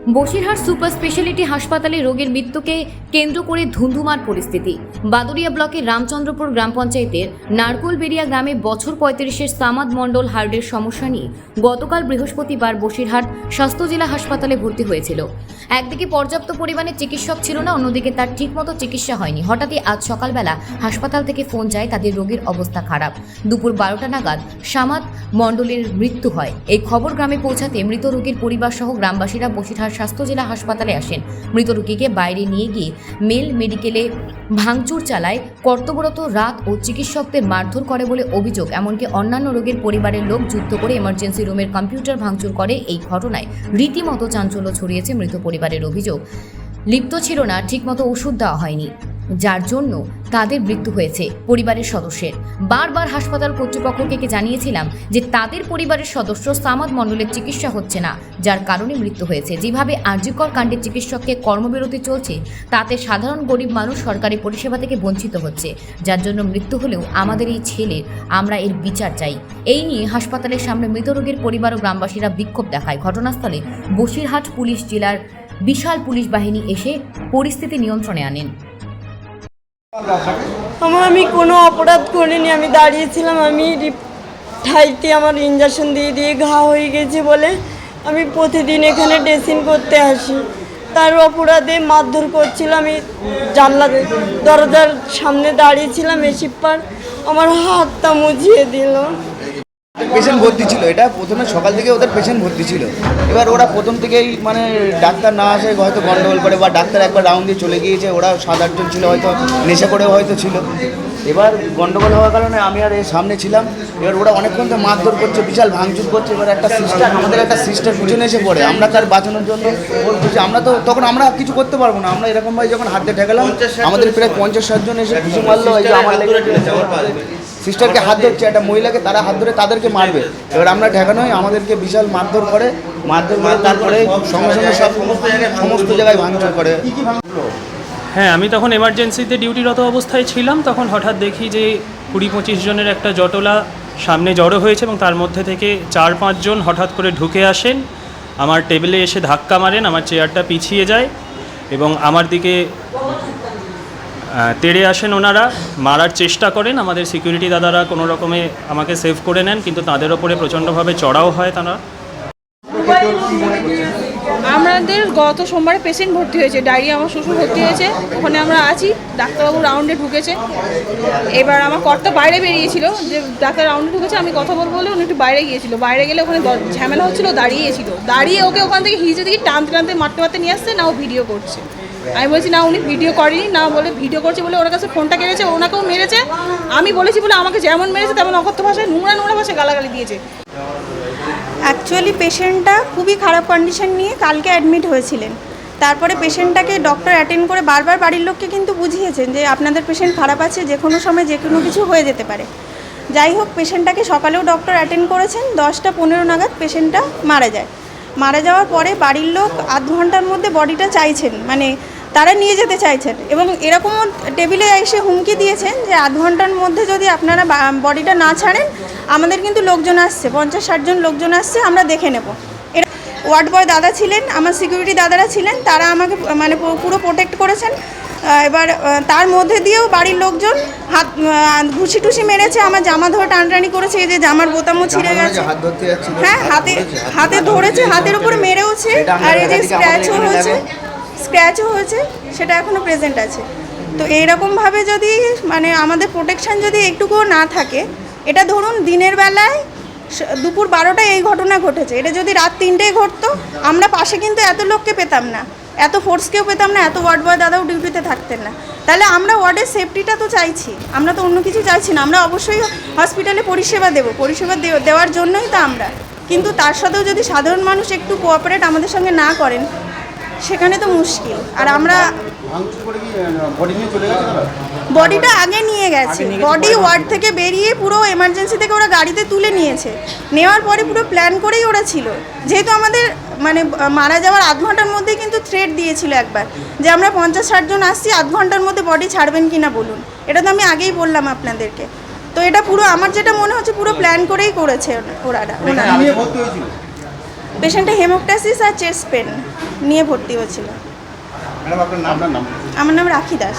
Basirhat super speciality হাসপাতালে রোগীর মৃত্যুকে কেন্দ্র করে ধুন্ধুমার পরিস্থিতি। বাদুরিয়া ব্লকের রামচন্দ্রপুর গ্রাম পঞ্চায়েতের নারকোলবেরিয়া গ্রামে বছর পঁয়ত্রিশের সামাদ মণ্ডল হার্টের সমস্যা নিয়ে গতকাল বৃহস্পতিবার বসিরহাট স্বাস্থ্য জেলা হাসপাতালে ভর্তি হয়েছিল। একদিকে পর্যাপ্ত পরিমাণে চিকিৎসক ছিল না, অন্যদিকে তার ঠিকমতো চিকিৎসা হয়নি। হঠাৎই আজ সকালবেলা হাসপাতাল থেকে ফোন যায়, তাদের রোগীর অবস্থা খারাপ। দুপুর বারোটা নাগাদ সামাদ মণ্ডলের মৃত্যু হয়। এই খবর গ্রামে পৌঁছাতে মৃত রোগীর পরিবার সহ গ্রামবাসীরা বসিরহাট স্বাস্থ্য জেলা হাসপাতালে আসেন। মৃত রোগীকে বাইরে নিয়ে গিয়ে মেল মেডিকেলে ভাঙচুর চালায়, কর্তব্যরত রাত ও চিকিৎসকদের মারধর করে বলে অভিযোগ। এমনকি অন্যান্য রোগের পরিবারের লোক যুদ্ধ করে এমার্জেন্সি রুমের কম্পিউটার ভাঙচুর করে এই ঘটনায় রীতিমতো চাঞ্চল্য ছড়িয়েছে মৃত পরিবারের অভিযোগ। লিপ্ত ছিল না, ঠিকমতো ওষুধ দেওয়া হয়নি। যার জন্য তাদের মৃত্যু হয়েছে পরিবারের সদস্যের। বারবার হাসপাতাল কর্তৃপক্ষকে জানিয়েছিলাম যে তাদের পরিবারের সদস্য সামাদ মণ্ডলের চিকিৎসা হচ্ছে না, যার কারণে মৃত্যু হয়েছে। যেভাবে আর্যিকর কাণ্ডের চিকিৎসককে কর্মবিরতি চলছে, তাতে সাধারণ গরিব মানুষ সরকারি পরিষেবা থেকে বঞ্চিত হচ্ছে। যার জন্য মৃত্যু হলেও আমাদের এই ছেলের আমরা এর বিচার চাই। এই নিয়ে হাসপাতালের সামনে মৃত রোগীর পরিবার ও গ্রামবাসীরা বিক্ষোভ দেখায়। ঘটনাস্থলে বসিরহাট পুলিশ জেলার বিশাল পুলিশ বাহিনী এসে পরিস্থিতি নিয়ন্ত্রণে আনেন। আমার আমি কোনো অপরাধ করিনি, আমি দাঁড়িয়েছিলাম, আমি ঠাইতে আমার ইঞ্জেকশন দিয়ে দিয়ে ঘা হয়ে গেছে বলে আমি প্রতিদিন এখানে ড্রেসিং করতে আসি। তার অপরাধে মারধর করছিল, আমি জানলা দরজার সামনে দাঁড়িয়েছিলাম এসিপার আমার হাতটা মুজিয়ে দিল। পেশেন্ট ভর্তি ছিল, এটা প্রথমে সকাল থেকে ওদের পেশেন্ট ভর্তি ছিল। এবার ওরা প্রথম থেকেই মানে ডাক্তার না আসে, হয়তো গন্ডগোল করে, বা ডাক্তার একবার রাউন্ড দিয়ে চলে গিয়েছে, ওরা সাত আটজন ছিল হয়তো, নেশা করেও হয়তো ছিল। এবার গন্ডগোল হওয়ার কারণে আমি আর এর সামনে ছিলাম। এবার ওরা অনেকক্ষণ তো মারধর করছে বিশাল ভাঙচুর করছে। এবার একটা সিস্টার আমাদের একটা সিস্টার পিছনে এসে পড়ে। আমরা তার বাঁচানোর জন্য বলতেছি আমরা তো তখন আমরা কিছু করতে পারব না। আমরা এরকমভাবে যখন হাত ঠেকালাম আমাদের প্রায় পঞ্চাশ ষাট জন এসে কিছু মারলো। এই যে আমার সিস্টারকে হাত ধরছে। একটা মহিলাকে তারা হাত ধরে তাদেরকে মারবে। এবার আমরা ঠেকানো হয় আমাদেরকে বিশাল মারধর করে মারধর করে তারপরে সঙ্গে সঙ্গে সব সমস্ত জায়গায় ভাঙচুর করে। হ্যাঁ আমি তখন এমার্জেন্সিতে ডিউটিরত অবস্থায় ছিলাম, তখন হঠাৎ দেখি যে কুড়ি পঁচিশ জনের একটা জটলা সামনে জড়ো হয়েছে এবং তার মধ্যে থেকে চার পাঁচজন হঠাৎ করে ঢুকে আসেন, আমার টেবিলে এসে ধাক্কা মারেন, আমার চেয়ারটা পিছিয়ে যায় এবং আমার দিকে তেড়ে আসেন ওনারা, মারার চেষ্টা করেন, আমাদের সিকিউরিটি দাদারা কোনো রকমে আমাকে সেভ করে নেন, কিন্তু তাদের ওপরে প্রচণ্ডভাবে চড়াও হয় তারা। আমাদের গত সোমবারে পেশেন্ট ভর্তি হয়েছে, ডায়রিয়া আমার শ্বশুর ভর্তি হয়েছে, ওখানে আমরা আছি, ডাক্তারবাবু রাউন্ডে ঢুকেছে। এবার আমার কর্তা বাইরে বেরিয়েছিল, যে ডাক্তার রাউন্ডে ঢুকেছে, আমি কথা বলব বলে উনি একটু বাইরে গিয়েছিল। বাইরে গেলে ওখানে ঝামেলা হচ্ছিল, দাঁড়িয়েছিল। দাঁড়িয়ে ওকে ওখান থেকে হিজে দিকে টানতে টানতে, মারতে মারতে নিয়ে আসছে, না ও ভিডিও করছে। আমি বলছি, না, উনি ভিডিও করেনি, না বলে ভিডিও করছে বলে ওর কাছে ফোনটা কেড়েছে, ওনাকেও মেরেছে। আমি বলেছি বলে আমাকে যেমন মেরেছে তেমন অকথ্য ভাষায় নোংরা নোংরা ভাষায় গালাগালি দিয়েছে। অ্যাকচুয়ালি পেশেন্টটা খুবই খারাপ কন্ডিশন নিয়ে কালকে অ্যাডমিট হয়েছিলেন। তারপরে পেশেন্টটাকে ডক্টর অ্যাটেন্ড করে বারবার বাড়ির লোককে কিন্তু বুঝিয়েছেন যে আপনাদের পেশেন্ট খারাপ আছে, যে কোনো সময় যে কোনো কিছু হয়ে যেতে পারে। যাই হোক পেশেন্টটাকে সকালেও ডক্টর অ্যাটেন্ড করেছেন, দশটা পনেরো নাগাদ পেশেন্টটা মারা যায়। মারা যাওয়ার পরে বাড়ির লোক আধ ঘণ্টার মধ্যে বডিটা চাইছেন মানে তারা নিয়ে যেতে চাইছেন। এবং এরকমও টেবিলে এসে হুমকি দিয়েছেন যে আধ ঘণ্টার মধ্যে যদি আপনারা বডিটা না ছাড়েন আমাদের কিন্তু লোকজন আসছে পঞ্চাশ ষাটজন লোকজন আসছে আমরা দেখে নেব। এরা ওয়ার্ড বয় দাদা ছিলেন আমার সিকিউরিটি দাদারা ছিলেন তারা আমাকে মানে পুরো প্রোটেক্ট করেছেন। এবার তার মধ্যে দিয়েও বাড়ির লোকজন হাত ঘুষি টুসি মেরেছে আমার জামা ধরে টানটানি করেছে এই যে জামার বোতামও ছিঁড়ে গেছে। হ্যাঁ হাতে হাতে ধরেছে হাতের উপরে মেরেওছে আর এই যে স্ক্র্যাচও হয়েছে। স্ক্র্যাচও হয়েছে, সেটা এখনও প্রেজেন্ট আছে। তো এইরকমভাবে যদি মানে আমাদের প্রোটেকশান যদি একটুকুও না থাকে, এটা ধরুন দিনের বেলায় দুপুর বারোটায় এই ঘটনা ঘটেছে। এটা যদি রাত তিনটেয় ঘটতো, আমরা পাশে কিন্তু এত লোককে পেতাম না। এত ফোর্সকেও পেতাম না, এত ওয়ার্ড বয় দাদাও ডিউটিতে থাকতেন না। তাহলে আমরা ওয়ার্ডের সেফটিটা তো চাইছি। আমরা তো অন্য কিছু চাইছি না। আমরা অবশ্যই হসপিটালে পরিষেবা দেব। পরিষেবা দেওয়ার জন্যই তো আমরা। কিন্তু তার সাথেও যদি সাধারণ মানুষ একটু কোঅপারেট আমাদের সঙ্গে না করেন সেখানে তো মুশকিল। আর আমরা বডিটা আগে নিয়ে গেছে। বডি ওয়ার্ড থেকে বেরিয়ে পুরো এমার্জেন্সি থেকে ওরা গাড়িতে তুলে নিয়েছে। নেওয়ার পরে পুরো প্ল্যান করেই ওরা ছিল। যেহেতু আমাদের মানে মারা যাওয়ার আধ ঘণ্টার মধ্যেই কিন্তু থ্রেড দিয়েছিল একবার। যে আমরা পঞ্চাশ ষাট জন আসছি, আধ ঘণ্টার মধ্যে বডি ছাড়বেন কি না বলুন। এটা তো আমি আগেই বললাম আপনাদেরকে। তো এটা পুরো, আমার যেটা মনে হচ্ছে পুরো প্ল্যান করেই করেছে ওনারা ওনারা পেশেন্টে হেমোক্টাসিস আর চেস্ট পেন নিয়ে ভর্তি হয়েছিল। আমার নাম রাখি দাস।